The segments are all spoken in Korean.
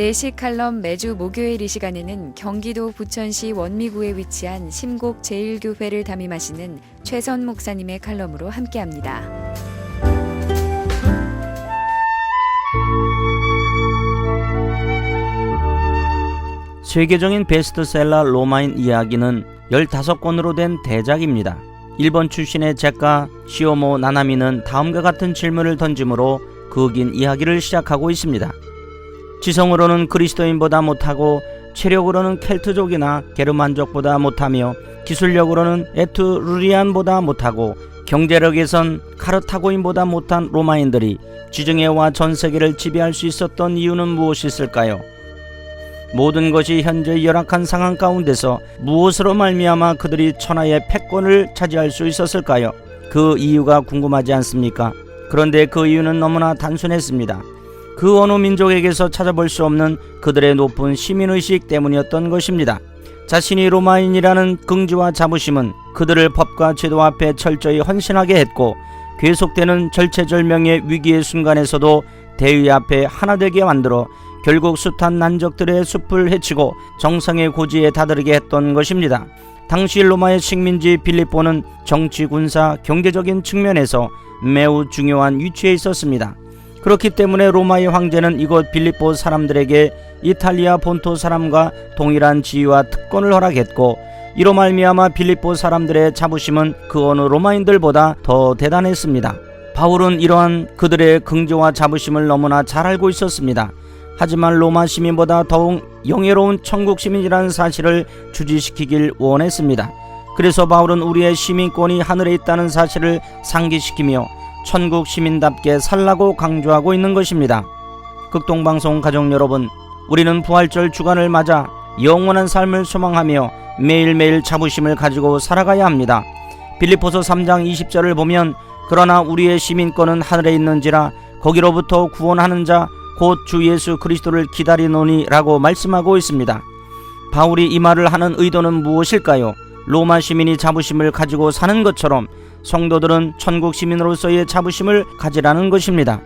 내시 칼럼 매주 목요일 이 시간에는 경기도 부천시 원미구에 위치한 심곡 제1교회를 담임하시는 최선 목사님의 칼럼으로 함께합니다. 세계적인 베스트셀러 로마인 이야기는 15권으로 된 대작입니다. 일본 출신의 작가 시오모 나나미는 다음과 같은 질문을 던짐으로 그긴 이야기를 시작하고 있습니다. 지성으로는 그리스도인보다 못하고 체력으로는 켈트족이나 게르만족보다 못하며 기술력으로는 에투루리안보다 못하고 경제력에선 카르타고인보다 못한 로마인들이 지중해와 전 세계를 지배할 수 있었던 이유는 무엇이 있을까요? 모든 것이 현재 열악한 상황 가운데서 무엇으로 말미암아 그들이 천하의 패권을 차지할 수 있었을까요? 그 이유가 궁금하지 않습니까? 그런데 그 이유는 너무나 단순했습니다. 그 어느 민족에게서 찾아볼 수 없는 그들의 높은 시민의식 때문이었던 것입니다. 자신이 로마인이라는 긍지와 자부심은 그들을 법과 제도 앞에 철저히 헌신하게 했고 계속되는 절체절명의 위기의 순간에서도 대의 앞에 하나 되게 만들어 결국 숱한 난적들의 숲을 헤치고 정상의 고지에 다다르게 했던 것입니다. 당시 로마의 식민지 빌립보는 정치, 군사, 경제적인 측면에서 매우 중요한 위치에 있었습니다. 그렇기 때문에 로마의 황제는 이곳 빌립보 사람들에게 이탈리아 본토 사람과 동일한 지위와 특권을 허락했고 이로 말미암아 빌립보 사람들의 자부심은 그 어느 로마인들보다 더 대단했습니다. 바울은 이러한 그들의 긍지와 자부심을 너무나 잘 알고 있었습니다. 하지만 로마 시민보다 더욱 영예로운 천국 시민이라는 사실을 주지시키길 원했습니다. 그래서 바울은 우리의 시민권이 하늘에 있다는 사실을 상기시키며 천국 시민답게 살라고 강조하고 있는 것입니다. 극동방송 가족 여러분, 우리는 부활절 주간을 맞아 영원한 삶을 소망하며 매일매일 자부심을 가지고 살아가야 합니다. 빌립보서 3장 20절을 보면 그러나 우리의 시민권은 하늘에 있는지라 거기로부터 구원하는 자 곧 주 예수 그리스도를 기다리노니라고 말씀하고 있습니다. 바울이 이 말을 하는 의도는 무엇일까요? 로마 시민이 자부심을 가지고 사는 것처럼 성도들은 천국 시민으로서의 자부심을 가지라는 것입니다.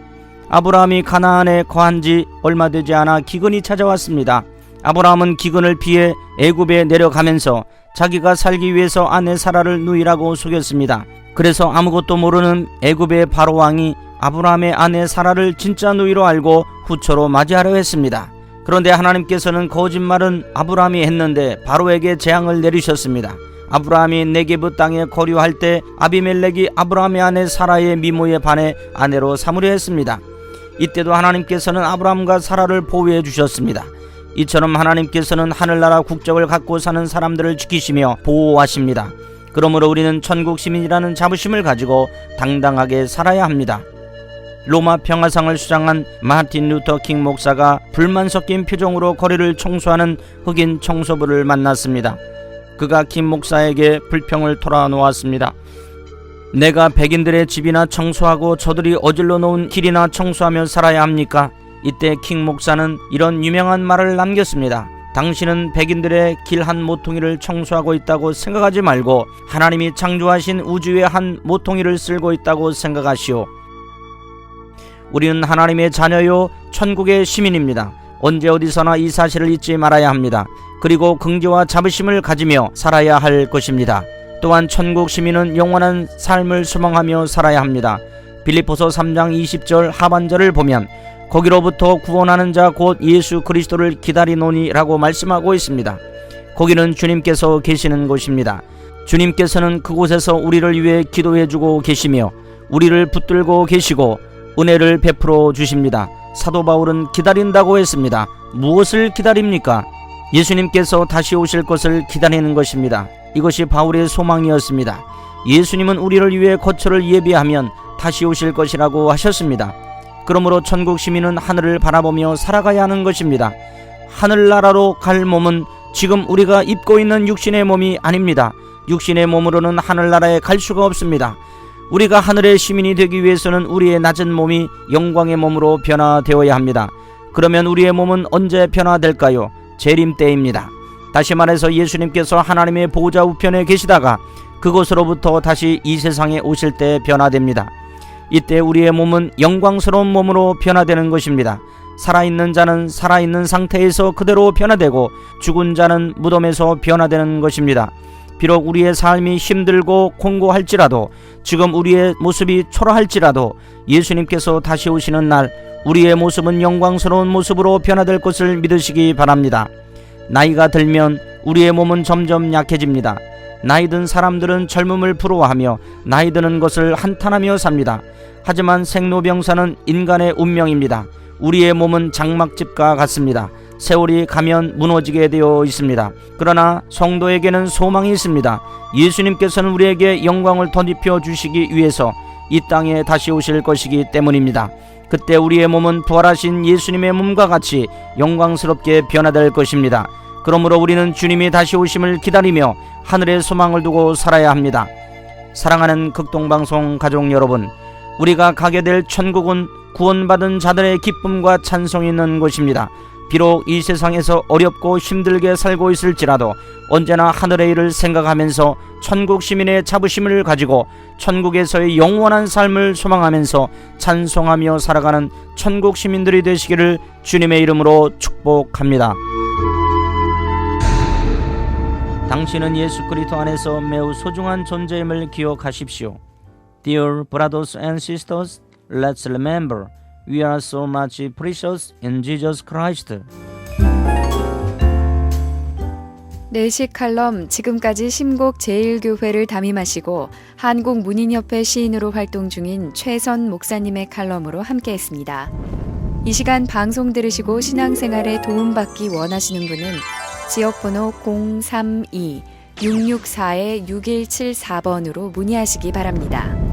아브라함이 가나안에 거한 지 얼마 되지 않아 기근이 찾아왔습니다. 아브라함은 기근을 피해 애굽에 내려가면서 자기가 살기 위해서 아내 사라를 누이라고 속였습니다. 그래서 아무것도 모르는 애굽의 바로 왕이 아브라함의 아내 사라를 진짜 누이로 알고 후처로 맞이하려 했습니다. 그런데 하나님께서는 거짓말은 아브라함이 했는데 바로에게 재앙을 내리셨습니다. 아브라함이 네게브 땅에 거류할 때 아비멜렉이 아브라함의 아내 사라의 미모에 반해 아내로 삼으려 했습니다. 이때도 하나님께서는 아브라함과 사라를 보호해 주셨습니다. 이처럼 하나님께서는 하늘나라 국적을 갖고 사는 사람들을 지키시며 보호하십니다. 그러므로 우리는 천국 시민이라는 자부심을 가지고 당당하게 살아야 합니다. 로마 평화상을 수장한 마틴 루터 킹 목사가 불만 섞인 표정으로 거리를 청소하는 흑인 청소부를 만났습니다. 그가 김 목사에게 불평을 털어놓았습니다. 내가 백인들의 집이나 청소하고 저들이 어질러 놓은 길이나 청소하며 살아야 합니까? 이때 킹 목사는 이런 유명한 말을 남겼습니다. 당신은 백인들의 길 한 모퉁이를 청소하고 있다고 생각하지 말고 하나님이 창조하신 우주의 한 모퉁이를 쓸고 있다고 생각하시오. 우리는 하나님의 자녀요 천국의 시민입니다. 언제 어디서나 이 사실을 잊지 말아야 합니다. 그리고 긍지와 자부심을 가지며 살아야 할 것입니다. 또한 천국 시민은 영원한 삶을 소망하며 살아야 합니다. 빌립보서 3장 20절 하반절을 보면 거기로부터 구원하는 자 곧 예수 그리스도를 기다리노니라고 말씀하고 있습니다. 거기는 주님께서 계시는 곳입니다. 주님께서는 그곳에서 우리를 위해 기도해 주고 계시며 우리를 붙들고 계시고 은혜를 베풀어 주십니다. 사도 바울은 기다린다고 했습니다. 무엇을 기다립니까? 예수님께서 다시 오실 것을 기다리는 것입니다. 이것이 바울의 소망이었습니다. 예수님은 우리를 위해 거처를 예비하면 다시 오실 것이라고 하셨습니다. 그러므로 천국 시민은 하늘을 바라보며 살아가야 하는 것입니다. 하늘나라로 갈 몸은 지금 우리가 입고 있는 육신의 몸이 아닙니다. 육신의 몸으로는 하늘나라에 갈 수가 없습니다. 우리가 하늘의 시민이 되기 위해서는 우리의 낮은 몸이 영광의 몸으로 변화되어야 합니다. 그러면 우리의 몸은 언제 변화될까요? 재림 때입니다. 다시 말해서 예수님께서 하나님의 보호자 우편에 계시다가 그곳으로부터 다시 이 세상에 오실 때 변화됩니다. 이때 우리의 몸은 영광스러운 몸으로 변화되는 것입니다. 살아있는 자는 살아있는 상태에서 그대로 변화되고 죽은 자는 무덤에서 변화되는 것입니다. 비록 우리의 삶이 힘들고 공고할지라도 지금 우리의 모습이 초라할지라도 예수님께서 다시 오시는 날 우리의 모습은 영광스러운 모습으로 변화될 것을 믿으시기 바랍니다. 나이가 들면 우리의 몸은 점점 약해집니다. 나이 든 사람들은 젊음을 부러워하며 나이 드는 것을 한탄하며 삽니다. 하지만 생로병사는 인간의 운명입니다. 우리의 몸은 장막집과 같습니다. 세월이 가면 무너지게 되어 있습니다. 그러나 성도에게는 소망이 있습니다. 예수님께서는 우리에게 영광을 덧입혀 주시기 위해서 이 땅에 다시 오실 것이기 때문입니다. 그때 우리의 몸은 부활하신 예수님의 몸과 같이 영광스럽게 변화될 것입니다. 그러므로 우리는 주님이 다시 오심을 기다리며 하늘의 소망을 두고 살아야 합니다. 사랑하는 극동방송 가족 여러분, 우리가 가게 될 천국은 구원받은 자들의 기쁨과 찬송이 있는 곳입니다. 비록 이 세상에서 어렵고 힘들게 살고 있을지라도 언제나 하늘의 일을 생각하면서 천국 시민의 자부심을 가지고 천국에서의 영원한 삶을 소망하면서 찬송하며 살아가는 천국 시민들이 되시기를 주님의 이름으로 축복합니다. 당신은 예수 그리스도 안에서 매우 소중한 존재임을 기억하십시오. Dear brothers and sisters, let's remember we are so much precious in Jesus Christ. 내식 칼럼 지금까지 심곡 제1교회를 담임하시고 한국 문인협회 시인으로 활동 중인 최선 목사님의 칼럼으로 함께했습니다. 이 시간 방송 들으시고 신앙생활에 도움받기 원하시는 분은 지역번호 032-664-6174번으로 문의하시기 바랍니다.